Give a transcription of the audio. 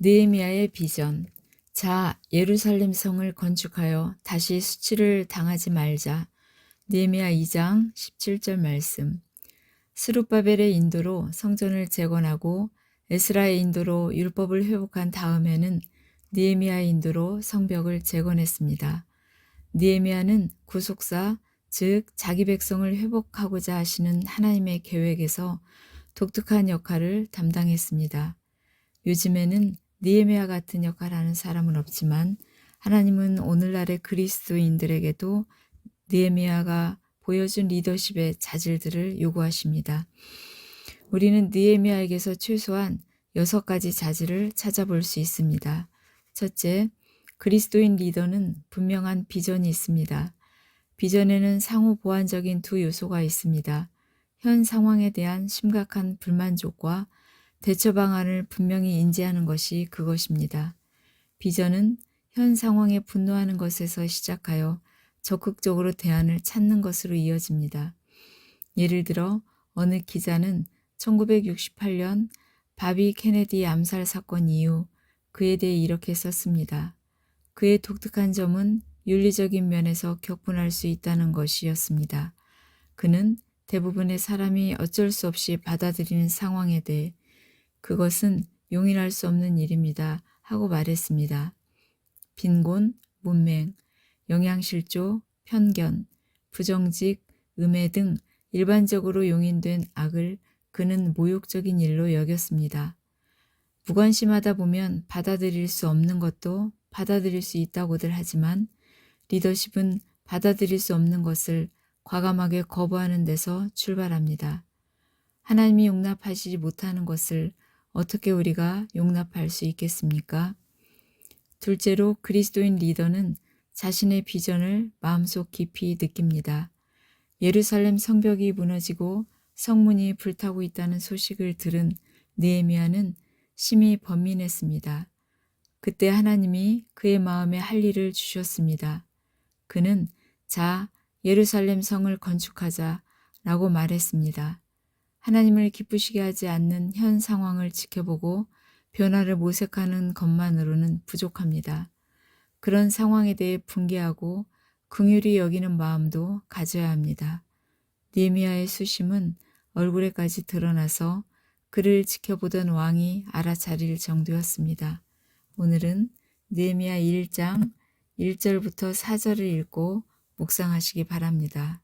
느헤미야의 비전. 자, 예루살렘 성을 건축하여 다시 수치를 당하지 말자. 느헤미야 2장 17절 말씀. 스룹바벨의 인도로 성전을 재건하고 에스라의 인도로 율법을 회복한 다음에는 느헤미야의 인도로 성벽을 재건했습니다. 느헤미야는 구속사, 즉 자기 백성을 회복하고자 하시는 하나님의 계획에서 독특한 역할을 담당했습니다. 요즘에는 니에미아 같은 역할을 하는 사람은 없지만 하나님은 오늘날의 그리스도인들에게도 니에미아가 보여준 리더십의 자질들을 요구하십니다. 우리는 니에미아에게서 최소한 여섯 가지 자질을 찾아볼 수 있습니다. 첫째, 그리스도인 리더는 분명한 비전이 있습니다. 비전에는 상호 보완적인 두 요소가 있습니다. 현 상황에 대한 심각한 불만족과 대처 방안을 분명히 인지하는 것이 그것입니다. 비전은 현 상황에 분노하는 것에서 시작하여 적극적으로 대안을 찾는 것으로 이어집니다. 예를 들어 어느 기자는 1968년 바비 케네디 암살 사건 이후 그에 대해 이렇게 썼습니다. 그의 독특한 점은 윤리적인 면에서 격분할 수 있다는 것이었습니다. 그는 대부분의 사람이 어쩔 수 없이 받아들이는 상황에 대해 그것은 용인할 수 없는 일입니다. 하고 말했습니다. 빈곤, 문맹, 영양실조, 편견, 부정직, 음해 등 일반적으로 용인된 악을 그는 모욕적인 일로 여겼습니다. 무관심하다 보면 받아들일 수 없는 것도 받아들일 수 있다고들 하지만 리더십은 받아들일 수 없는 것을 과감하게 거부하는 데서 출발합니다. 하나님이 용납하시지 못하는 것을 어떻게 우리가 용납할 수 있겠습니까? 둘째로 그리스도인 리더는 자신의 비전을 마음속 깊이 느낍니다. 예루살렘 성벽이 무너지고 성문이 불타고 있다는 소식을 들은 느헤미야는 심히 번민했습니다. 그때 하나님이 그의 마음에 할 일을 주셨습니다. 그는 자 예루살렘 성을 건축하자 라고 말했습니다. 하나님을 기쁘시게 하지 않는 현 상황을 지켜보고 변화를 모색하는 것만으로는 부족합니다. 그런 상황에 대해 분개하고 긍휼히 여기는 마음도 가져야 합니다. 니미아의 수심은 얼굴에까지 드러나서 그를 지켜보던 왕이 알아차릴 정도였습니다. 오늘은 느헤미야 1장 1절부터 4절을 읽고 묵상하시기 바랍니다.